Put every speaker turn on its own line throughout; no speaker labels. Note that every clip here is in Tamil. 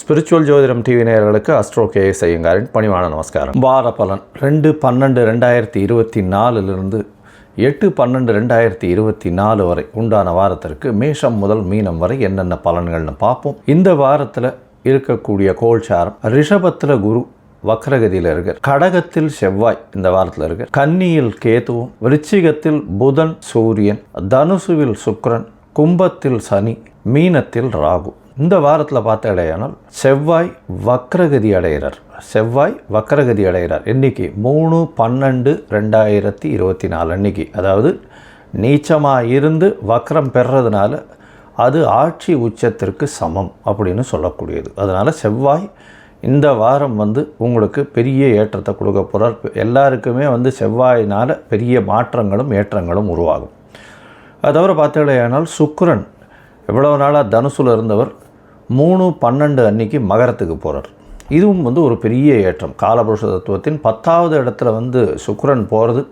ஸ்பிரிச்சுவல் ஜோதிடம் டிவி நேயர்களுக்கு அஸ்ட்ரோ கே எஸ் ஐயங்காரின் பணிவான நமஸ்காரம். வார பலன். ரெண்டு பன்னெண்டு ரெண்டாயிரத்தி இருபத்தி நாலுலேருந்து எட்டு பன்னெண்டு ரெண்டாயிரத்தி இருபத்தி நாலு வரை உண்டான வாரத்திற்கு மேஷம் முதல் மீனம் வரை என்னென்ன பலன்கள்னு பார்ப்போம். இந்த வாரத்தில் இருக்கக்கூடிய கோல்சாரம் ரிஷபத்தில் குரு வக்ரகதியில் இருக்கார் கடகத்தில் செவ்வாய் இந்த வாரத்தில் இருக்கார் கன்னியில் கேதுவும் விருச்சிகத்தில் புதன் சூரியன் தனுசுவில் சுக்ரன் கும்பத்தில் சனி மீனத்தில் ராகு. இந்த வாரத்தில் பார்த்த இடையானால் செவ்வாய் வக்ரகதி அடைகிறார். செவ்வாய் வக்ரகதி அடைகிறார். இன்னைக்கு மூணு பன்னெண்டு ரெண்டாயிரத்தி இருபத்தி நாலு அன்னைக்கு. அதாவது நீச்சமாக இருந்து வக்ரம் பெறுறதுனால அது ஆட்சி உச்சத்திற்கு சமம் அப்படின்னு சொல்லக்கூடியது. அதனால் செவ்வாய் இந்த வாரம் வந்து உங்களுக்கு பெரிய ஏற்றத்தை கொடுக்க போகிறார் எல்லாருக்குமே வந்து செவ்வாயினால் பெரிய மாற்றங்களும் ஏற்றங்களும் உருவாகும். அது தவிர பார்த்தீங்களேனால் சுக்கரன் எவ்வளவு நாளாக தனுசுல இருந்தவர் மூணு பன்னெண்டு அன்னைக்கு மகரத்துக்கு போகிறார் இதுவும் வந்து ஒரு பெரிய ஏற்றம். காலபுருஷ தத்துவத்தின் பத்தாவது இடத்துல வந்து சுக்கரன் போகிறது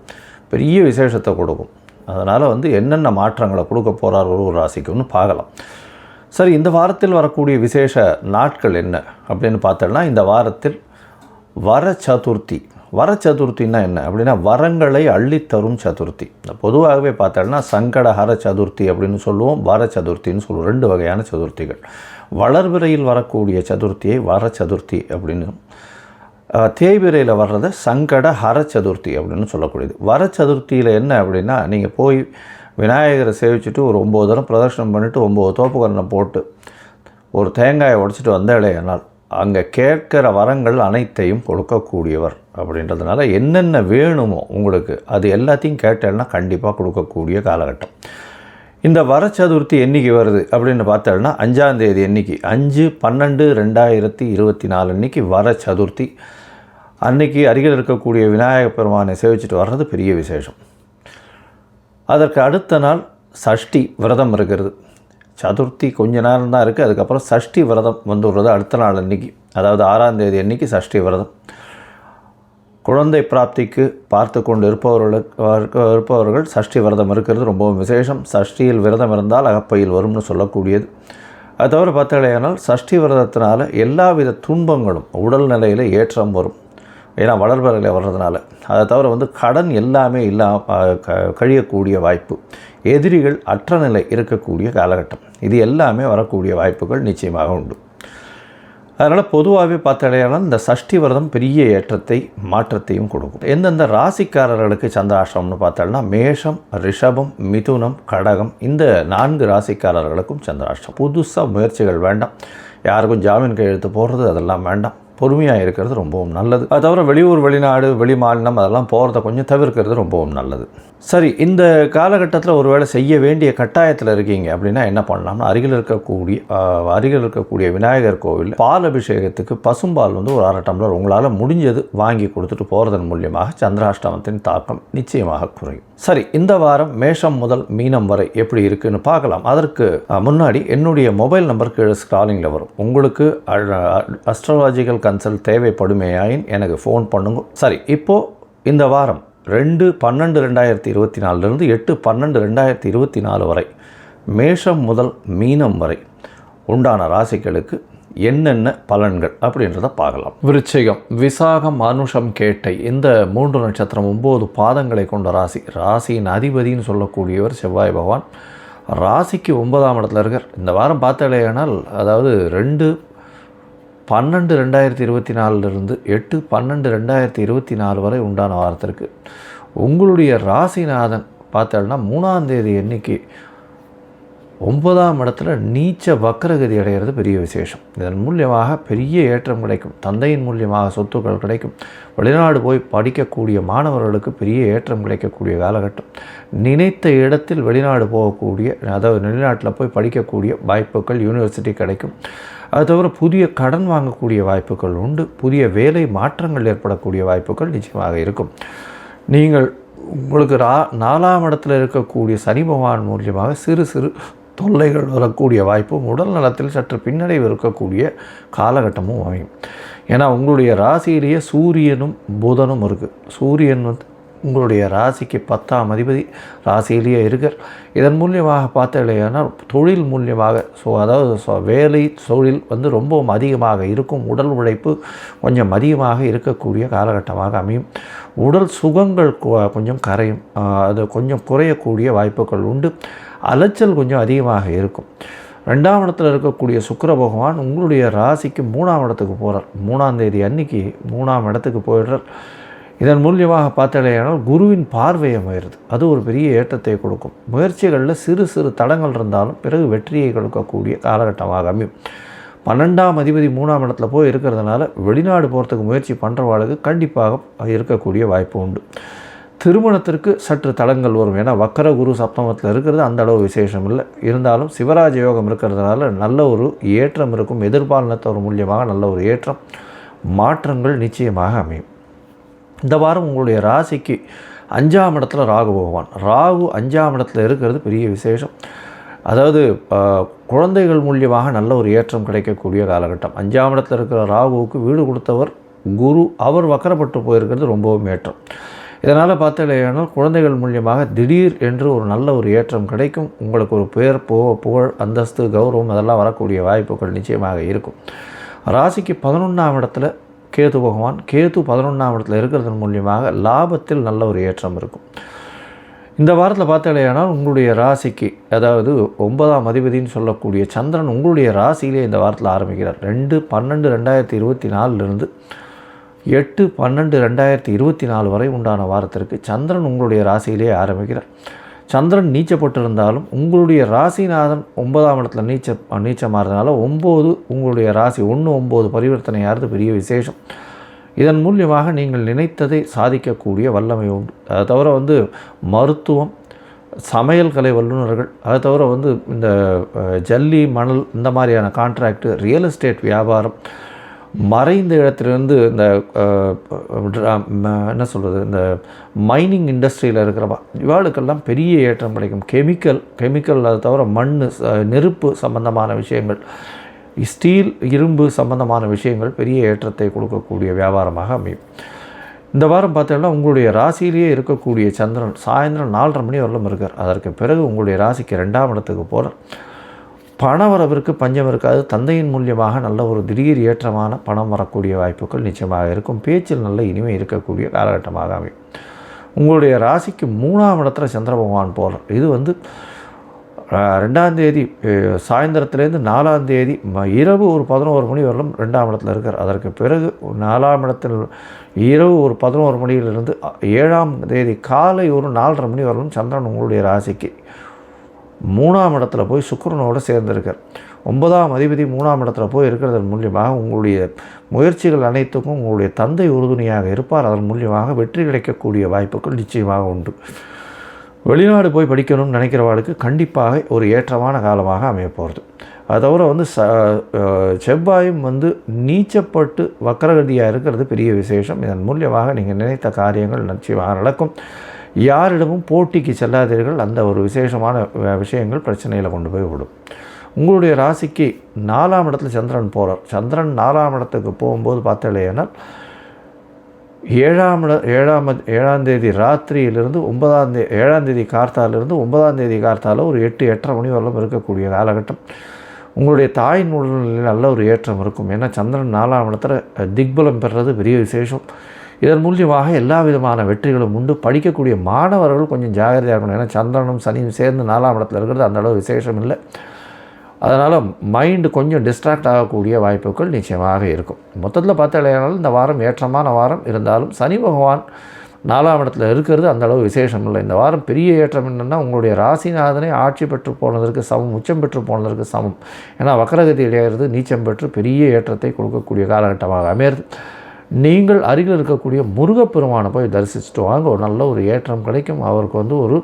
பெரிய விசேஷத்தை கொடுக்கும். அதனால் வந்து என்னென்ன மாற்றங்களை கொடுக்க போகிறார் ஒரு ஒரு ராசிக்குன்னு பார்க்கலாம். சரி இந்த வாரத்தில் வரக்கூடிய விசேஷ நாட்கள் என்ன அப்படின்னு பார்த்தோம்னா இந்த வாரத்தில் வர சதுர்த்தி. வர சதுர்த்தின்னா என்ன? அப்படின்னா வரங்களை அள்ளித்தரும் சதுர்த்தி. பொதுவாகவே பார்த்தோம்னா சங்கடஹர சதுர்த்தி அப்படின்னு சொல்லுவோம் வர சதுர்த்தின்னு சொல்லுவோம் ரெண்டு வகையான சதுர்த்திகள். வளர்விரையில் வரக்கூடிய சதுர்த்தியை வர சதுர்த்தி அப்படின்னு அஹ், தேய்பிறையில் வர்றதை சங்கட ஹர சதுர்த்தி அப்படின்னு சொல்லக்கூடியது. வர சதுர்த்தியில் என்ன அப்படின்னா நீங்கள் போய் விநாயகரை சேவிச்சுட்டு ஒரு ஒம்பது தரம் பிரதர்ஷனம் பண்ணிவிட்டு ஒம்பது தோப்புக்கரணை போட்டு ஒரு தேங்காயை உடைச்சிட்டு வந்த என்னால் அங்கே கேட்கிற வரங்கள் அனைத்தையும் கொடுக்கக்கூடியவர் அப்படின்றதுனால என்னென்ன வேணுமோ உங்களுக்கு அது எல்லாத்தையும் கேட்டேன்னா கண்டிப்பாக கொடுக்கக்கூடிய காலகட்டம். இந்த வர சதுர்த்தி என்னைக்கு வருது அப்படின்னு பார்த்தோம்னா அஞ்சாந்தேதி என்னைக்கு? அஞ்சு பன்னெண்டு ரெண்டாயிரத்தி இருபத்தி நாலு அன்னைக்கு வர சதுர்த்தி அன்னைக்கு அருகில் இருக்கக்கூடிய விநாயகப் பெருமானை சேவிச்சுட்டு வர்றது பெரிய விசேஷம். அதற்கு அடுத்த நாள் சஷ்டி விரதம் இருக்கிறது. சதுர்த்தி கொஞ்ச நேரம் தான் இருக்குது அதுக்கப்புறம் சஷ்டி விரதம் வந்துடுறது அடுத்த நாள் அன்னைக்கு. அதாவது ஆறாம் தேதி அன்னைக்கு சஷ்டி விரதம். குழந்தை பிராப்திக்கு பார்த்து கொண்டு இருப்பவர்களுக்கு இருப்பவர்கள் சஷ்டி விரதம் இருக்கிறது. ரொம்பவும் விசேஷம். சஷ்டியில் விரதம் இருந்தால் அகப்பையில் வரும்னு சொல்லக்கூடியது. அது தவிர பார்த்தாலேயானால் சஷ்டி விரதத்தினால எல்லாவித துன்பங்களும் உடல் நிலையில் ஏற்றம் வரும். ஏன்னா வளர்பறையில் வர்றதுனால. அதை தவிர வந்து கடன் எல்லாமே இல்லாம க- கழியக்கூடிய வாய்ப்பு. எதிரிகள் அற்ற நிலை இருக்கக்கூடிய காலகட்டம். இது எல்லாமே வரக்கூடிய வாய்ப்புகள் நிச்சயமாக உண்டு. அதனால் பொதுவாகவே பார்த்தாலேயானால் இந்த சஷ்டி விரதம் பெரிய ஏற்றத்தை மாற்றத்தையும் கொடுக்கும். எந்தெந்த ராசிக்காரர்களுக்கு சந்திராஷ்டிரம்னு பார்த்தோம்னா மேஷம் ரிஷபம் மிதுனம் கடகம் இந்த நான்கு ராசிக்காரர்களுக்கும் சந்திராஷ்டிரம் புதுசாக முயற்சிகள் வேண்டாம். யாருக்கும் ஜாமீன் கையெழுத்து போடுறது அதெல்லாம் வேண்டாம். பொறுமையாக இருக்கிறது ரொம்பவும் நல்லது. அது தவிர வெளியூர் வெளிநாடு வெளி மாநிலம் அதெல்லாம் போகிறத கொஞ்சம் தவிர்க்கிறது ரொம்பவும் நல்லது. சரி இந்த காலகட்டத்தில் ஒருவேளை செய்ய வேண்டிய கட்டாயத்தில் இருக்கீங்க அப்படின்னா என்ன பண்ணலாம்னா அருகில் இருக்கக்கூடிய அருகில் இருக்கக்கூடிய விநாயகர் கோவில் பால் அபிஷேகத்துக்கு பசும்பால் வந்து ஒரு அரை டம்ளர் உங்களால் முடிஞ்சது வாங்கி கொடுத்துட்டு போகிறதன் மூலியமாக சந்திராஷ்டமத்தின் தாக்கம் நிச்சயமாக குறையும். சரி இந்த வாரம் மேஷம் முதல் மீனம் வரை எப்படி இருக்குன்னு பார்க்கலாம். அதற்கு முன்னாடி என்னுடைய மொபைல் நம்பர் கீழே ஸ்க்ராலிங்கில் வரும். உங்களுக்கு அஸ்ட்ராலஜிக்கல் கன்சல்ட் தேவைப்படுமேயாயின் எனக்கு ஃபோன் பண்ணுங்க. சரி இப்போது இந்த வாரம் ரெண்டு பன்னெண்டு ரெண்டாயிரத்தி இருபத்தி நாலுலேருந்து எட்டு பன்னெண்டு ரெண்டாயிரத்தி இருபத்தி நாலு வரை மேஷம் முதல் மீனம் வரை உண்டான ராசிகளுக்கு என்னென்ன பலன்கள் அப்படின்றத பார்க்கலாம். விருச்சிகம் விசாகம் அனுஷம் கேட்டை இந்த மூன்று நட்சத்திரம் ஒம்பது பாதங்களை கொண்ட ராசி. ராசியின் அதிபதின்னு சொல்லக்கூடியவர் செவ்வாய் பகவான். ராசிக்கு ஒன்பதாம் இடத்துல இருக்கார். இந்த வாரம் பார்த்தாலேயானால் அதாவது ரெண்டு பன்னெண்டு ரெண்டாயிரத்தி இருபத்தி நாலுலேருந்து எட்டு பன்னெண்டு ரெண்டாயிரத்தி இருபத்தி நாலு வரை உண்டான வாரத்திற்கு உங்களுடைய ராசிநாதன் பார்த்தோம்னா மூணாம் தேதி எண்ணிக்கை ஒன்பதாம் இடத்துல நீச்ச வக்கரகதி அடைகிறது பெரிய விசேஷம். இதன் மூலியமாக பெரிய ஏற்றம் கிடைக்கும். தந்தையின் மூலியமாக சொத்துக்கள் கிடைக்கும். வெளிநாடு போய் படிக்கக்கூடிய மாணவர்களுக்கு பெரிய ஏற்றம் கிடைக்கக்கூடிய காலகட்டம். நினைத்த இடத்தில் வெளிநாடு போகக்கூடிய அதாவது வெளிநாட்டில் போய் படிக்கக்கூடிய வாய்ப்புகள் யூனிவர்சிட்டி கிடைக்கும். அது தவிர புதிய கடன் வாங்கக்கூடிய வாய்ப்புகள் உண்டு. புதிய வேலை மாற்றங்கள் ஏற்படக்கூடிய வாய்ப்புகள் நிச்சயமாக இருக்கும். நீங்கள் உங்களுக்கு ரா நாலாம் இடத்துல இருக்கக்கூடிய சனி பகவான் மூலியமாக சிறு சிறு தொல்லைகள் வரக்கூடிய வாய்ப்பும் உடல் நலத்தில் சற்று பின்னடைவு இருக்கக்கூடிய காலகட்டமும் அமையும். ஏன்னா உங்களுடைய ராசியிலேயே சூரியனும் புதனும் இருக்குது சூரியன் வந்து உங்களுடைய ராசிக்கு பத்தாம் அதிபதி ராசியிலேயே இருக்கார். இதன் மூலியமாக பார்த்தீங்கன்னா தொழில் மூலியமாக ஸோ அதாவது வேலை தொழில் வந்து ரொம்பவும் அதிகமாக இருக்கும். உடல் உழைப்பு கொஞ்சம் அதிகமாக இருக்கக்கூடிய காலகட்டமாக அமையும். உடல் சுகங்கள் கொஞ்சம் கரையும். அது கொஞ்சம் குறையக்கூடிய வாய்ப்புகள் உண்டு. அலைச்சல் கொஞ்சம் அதிகமாக இருக்கும். ரெண்டாம் இடத்துல இருக்கக்கூடிய சுக்கர பகவான் உங்களுடைய ராசிக்கு மூணாம் இடத்துக்கு போகிறார் மூணாம் தேதி அன்னைக்கு மூணாம் இடத்துக்கு போயிடுறார். இதன் மூலியமாக பார்த்தாலேயானால் குருவின் பார்வை அமைகிறது அது ஒரு பெரிய ஏற்றத்தை கொடுக்கும். முயற்சிகளில் சிறு சிறு தடங்கள் இருந்தாலும் பிறகு வெற்றியை கொடுக்கக்கூடிய காலகட்டமாக அமையும். பன்னெண்டாம் அதிபதி மூணாம் இடத்துல போய் இருக்கிறதுனால வெளிநாடு போகிறதுக்கு முயற்சி பண்ணுறவாளுக்கு கண்டிப்பாக இருக்கக்கூடிய வாய்ப்பு உண்டு. திருமணத்திற்கு சற்று தடங்கள் வரும். ஏன்னா வக்கர குரு சப்தமத்தில் இருக்கிறது அந்த அளவு விசேஷம் இல்லை. இருந்தாலும் சிவராஜ யோகம் இருக்கிறதுனால நல்ல ஒரு ஏற்றம் இருக்கும். எதிர்பாலனத்தவர் மூலியமாக நல்ல ஒரு ஏற்றம் மாற்றங்கள் நிச்சயமாக அமையும். இந்த வாரம் உங்களுடைய ராசிக்கு அஞ்சாம் இடத்துல ராகு பகவான். ராகு அஞ்சாம் இடத்துல இருக்கிறது பெரிய விசேஷம். அதாவது குழந்தைகள் மூலியமாக நல்ல ஒரு ஏற்றம் கிடைக்கக்கூடிய காலகட்டம். அஞ்சாம் இடத்துல இருக்கிற ராகுவுக்கு வீடு கொடுத்தவர் குரு. அவர் வக்கரப்பட்டு போயிருக்கிறது ரொம்பவும் ஏற்றம். இதனால் பார்த்தீங்கன்னா குழந்தைகள் மூலியமாக திடீர் என்று ஒரு நல்ல ஒரு ஏற்றம் கிடைக்கும். உங்களுக்கு ஒரு பேர் போ புகழ் அந்தஸ்து கௌரவம் அதெல்லாம் வரக்கூடிய வாய்ப்புகள் நிச்சயமாக இருக்கும். ராசிக்கு பதினொன்றாம் இடத்துல கேது பகவான் கேது பதினொன்றாம் இடத்துல இருக்கிறதன் மூலியமாக லாபத்தில் நல்ல ஒரு ஏற்றம் இருக்கும். இந்த வாரத்தில் பார்த்தாலேயானால் உங்களுடைய ராசிக்கு அதாவது ஒன்பதாம் அதிபதினு சொல்லக்கூடிய சந்திரன் உங்களுடைய ராசியிலே இந்த வாரத்தில் ஆரம்பிக்கிறார். ரெண்டு பன்னெண்டு ரெண்டாயிரத்தி இருபத்தி நாலுலேருந்து எட்டு பன்னெண்டு ரெண்டாயிரத்தி இருபத்தி நாலு வரை உண்டான வாரத்திற்கு சந்திரன் உங்களுடைய ராசியிலே ஆரம்பிக்கிறார். சந்திரன் நீச்சப்பட்டிருந்தாலும் உங்களுடைய ராசிநாதன் ஒன்பதாம் இடத்துல நீச்ச நீச்சமாகிறதுனால ஒம்பது உங்களுடைய ராசி ஒன்று ஒம்பது பரிவர்த்தனையாகிறது பெரிய விசேஷம். இதன் மூலியமாக நீங்கள் நினைத்ததை சாதிக்கக்கூடிய வல்லமை உண்டு. அதை தவிர வந்து மருத்துவம் சமையல் கலை வல்லுநர்கள் அதை தவிர வந்து இந்த ஜல்லி மணல் இந்த மாதிரியான கான்ட்ராக்டு ரியல் எஸ்டேட் வியாபாரம் மறைந்த இடத்துலேருந்து இந்த என்ன சொல்கிறது இந்த மைனிங் இண்டஸ்ட்ரியில் இருக்கிறவா இவாளுக்கெல்லாம் பெரிய ஏற்றம் கிடைக்கும். கெமிக்கல் கெமிக்கல் அதை தவிர மண் நெருப்பு சம்பந்தமான விஷயங்கள் ஸ்டீல் இரும்பு சம்பந்தமான விஷயங்கள் பெரிய ஏற்றத்தை கொடுக்கக்கூடிய வியாபாரமாக அமையும். இந்த வாரம் பார்த்தீங்கன்னா உங்களுடைய ராசியிலேயே இருக்கக்கூடிய சந்திரன் சாயந்தரம் நாலரை மணி வரலும் இருக்கார். அதற்கு பிறகு உங்களுடைய ராசிக்கு ரெண்டாம் இடத்துக்கு போகிறார் பணவரவிற்கு பஞ்சம் இருக்காது. தந்தையின் மூலியமாக நல்ல ஒரு திடீர் ஏற்றமான பணம் வரக்கூடிய வாய்ப்புகள் நிச்சயமாக இருக்கும். பேச்சில் நல்ல இனிமை இருக்கக்கூடிய காலகட்டமாக அமையும். உங்களுடைய ராசிக்கு மூணாம் இடத்துல சந்திர பகவான் போகிறார் இது வந்து ரெண்டாம் தேதி சாயந்தரத்துலேருந்து நாலாம் தேதி ம- இரவு ஒரு பதினோரு மணி வரலும் ரெண்டாம் இடத்துல இருக்கார். அதற்கு பிறகு நாலாம் இடத்தில் இரவு ஒரு பதினோரு மணியிலிருந்து ஏழாம் தேதி காலை ஒரு நாலரை மணி வரலும் சந்திரன் உங்களுடைய ராசிக்கு மூணாம் இடத்துல போய் சுக்கரனோடு சேர்ந்திருக்கார். ஒன்பதாம் அதிபதி மூணாம் இடத்துல போய் இருக்கிறதன் மூலியமாக உங்களுடைய முயற்சிகள் அனைத்துக்கும் உங்களுடைய தந்தை உறுதுணையாக இருப்பார். அதன் மூலியமாக வெற்றி கிடைக்கக்கூடிய வாய்ப்புகள் நிச்சயமாக உண்டு. வெளிநாடு போய் படிக்கணும்னு நினைக்கிறவாளுக்கு கண்டிப்பாக ஒரு ஏற்றமான காலமாக அமைய போகிறது அது தவிர வந்து ச செவ்வாயும் வந்து நீச்சப்பட்டு வக்கரகதியாக இருக்கிறது பெரிய விசேஷம். இதன் மூலியமாக நீங்கள் நினைத்த காரியங்கள் நிச்சயமாக நடக்கும். யாரிடமும் போட்டிக்கு செல்லாதீர்கள். அந்த ஒரு விசேஷமான விஷயங்கள் பிரச்சனையில் கொண்டு போய் விடும். உங்களுடைய ராசிக்கு நாலாம் இடத்துல சந்திரன் போகிறார் சந்திரன் நாலாம் இடத்துக்கு போகும்போது பார்த்தாலேனால் ஏழாம் இட ஏழாம் ஏழாம் தேதி ராத்திரியிலிருந்து ஒன்பதாம் தேதி ஏழாம் தேதி கார்த்தாலிருந்து ஒன்பதாம் தேதி கார்த்தால ஒரு எட்டு எட்டரை மணி வரலும் இருக்கக்கூடிய காலகட்டம். உங்களுடைய தாயின் உடல்நிலையில் நல்ல ஒரு ஏற்றம் இருக்கும். ஏன்னா சந்திரன் நாலாம் இடத்துல திக்பலம் பெறுறது பெரிய விசேஷம். இதன் மூலியமாக எல்லா விதமான வெற்றிகளும் உண்டு. படிக்கக்கூடிய மாணவர்கள் கொஞ்சம் ஜாகிரதையாக இருக்கணும். ஏன்னா சந்திரனும் சனியும் சேர்ந்து நாலாம் இடத்துல இருக்கிறது. அந்த அளவு விசேஷம் இல்லை. அதனால் மைண்டு கொஞ்சம் டிஸ்ட்ராக்ட் ஆகக்கூடிய வாய்ப்புகள் நிச்சயமாக இருக்கும். மொத்தத்தில் பார்த்தாலும் இந்த வாரம் ஏற்றமான வாரம் இருந்தாலும் சனி பகவான் நாலாம் இடத்துல இருக்கிறது அந்த அளவு விசேஷம் இல்லை. இந்த வாரம் பெரிய ஏற்றம் என்னென்னா உங்களுடைய ராசிநாதனை ஆட்சி பெற்று போனதற்கு சமம். உச்சம் பெற்று போனதற்கு சமம். ஏன்னா வக்கரகதி இடையிறது நீச்சம் பெற்று பெரிய ஏற்றத்தை கொடுக்கக்கூடிய காலகட்டமாக அமையிறது. நீங்கள் அருகில் இருக்கக்கூடிய முருகப்பெருமானை போய் தரிசிச்சுட்டு வாங்க. ஒரு நல்ல ஒரு ஏற்றம் கிடைக்கும். அவருக்கு வந்து ஒரு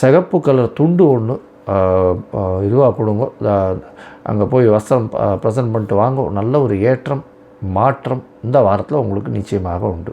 சிகப்பு கலர் துண்டு ஒன்று இதுவாக கொடுங்க. அங்கே போய் வஸ்திரம் ப்ரெசன்ட் பண்ணிட்டு வாங்க. நல்ல ஒரு ஏற்றம் மாற்றம் இந்த வாரத்தில் உங்களுக்கு நிச்சயமாக உண்டு.